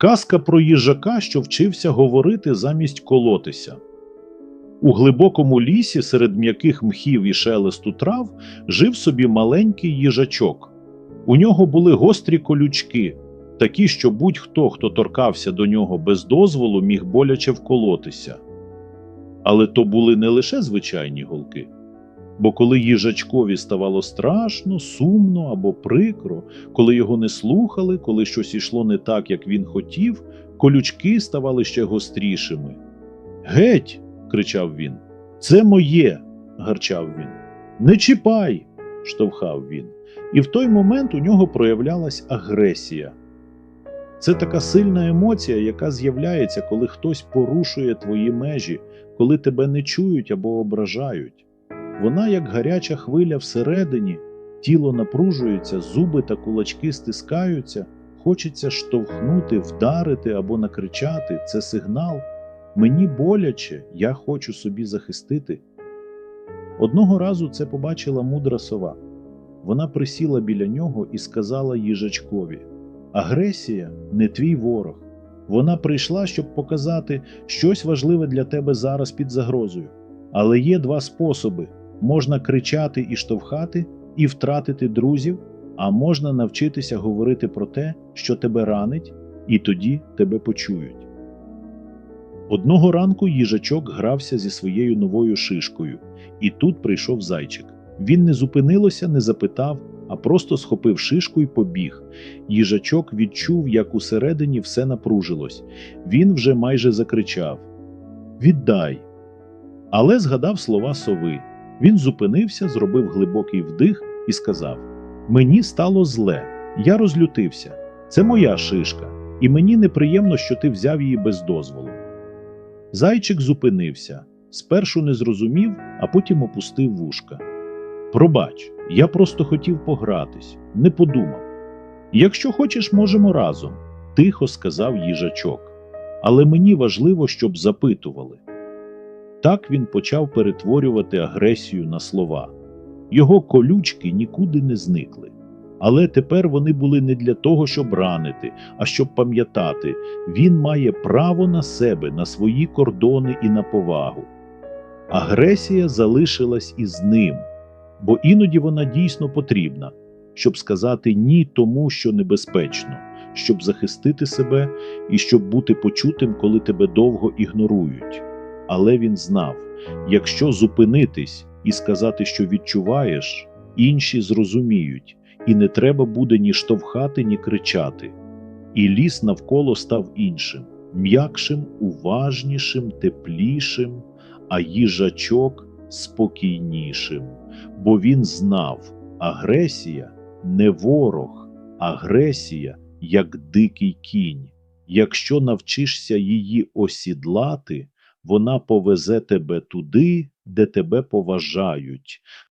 Казка про їжака, що вчився говорити замість колотися. У глибокому лісі серед м'яких мхів і шелесту трав жив собі маленький їжачок. У нього були гострі колючки, такі, що будь-хто, хто торкався до нього без дозволу, міг боляче вколотися. Але то були не лише звичайні голки. Бо коли їжачкові ставало страшно, сумно або прикро, коли його не слухали, коли щось ішло не так, як він хотів, колючки ставали ще гострішими. Геть. кричав він. Це моє. гарчав він. Не чіпай. штовхав він. І в той момент у нього проявлялась агресія. Це така сильна емоція, яка з'являється, коли хтось порушує твої межі, коли тебе не чують або ображають. Вона, як гаряча хвиля всередині, тіло напружується, зуби та кулачки стискаються, хочеться штовхнути, вдарити або накричати. Це сигнал. Мені боляче, я хочу собі захистити. Одного разу це побачила мудра сова. Вона присіла біля нього і сказала їжачкові: Агресія не твій ворог. Вона прийшла, щоб показати щось важливе для тебе зараз під загрозою. Але є два способи: можна кричати і штовхати, і втратити друзів, а можна навчитися говорити про те, що тебе ранить, і тоді тебе почують. Одного ранку їжачок грався зі своєю новою шишкою, і тут прийшов зайчик. Він не зупинилося, не запитав, а просто схопив шишку і побіг. Їжачок відчув, як усередині все напружилось. Він вже майже закричав Віддай. Але згадав слова сови. Він зупинився, зробив глибокий вдих і сказав: Мені стало зле, я розлютився. Це моя шишка, і мені неприємно, що ти взяв її без дозволу. Зайчик зупинився, спершу не зрозумів, а потім опустив вушка. Пробач, я просто хотів погратись, не подумав. Якщо хочеш, можемо разом, тихо сказав їжачок. Але мені важливо, щоб запитували. Так він почав перетворювати агресію на слова. Його колючки нікуди не зникли. Але тепер вони були не для того, щоб ранити, а щоб пам'ятати, він має право на себе, на свої кордони і на повагу. Агресія залишилась із ним, бо іноді вона дійсно потрібна, щоб сказати ні тому, що небезпечно, щоб захистити себе і щоб бути почутим, коли тебе довго ігнорують. Але він знав, якщо зупинитись і сказати, що відчуваєш, інші зрозуміють, і не треба буде ні штовхати, ні кричати. І ліс навколо став іншим, м'якшим, уважнішим, теплішим, а їжачок спокійнішим, бо він знав, агресія не ворог, агресія як дикий кінь. Якщо навчишся її осідлати, вона повезе тебе туди, де тебе поважають,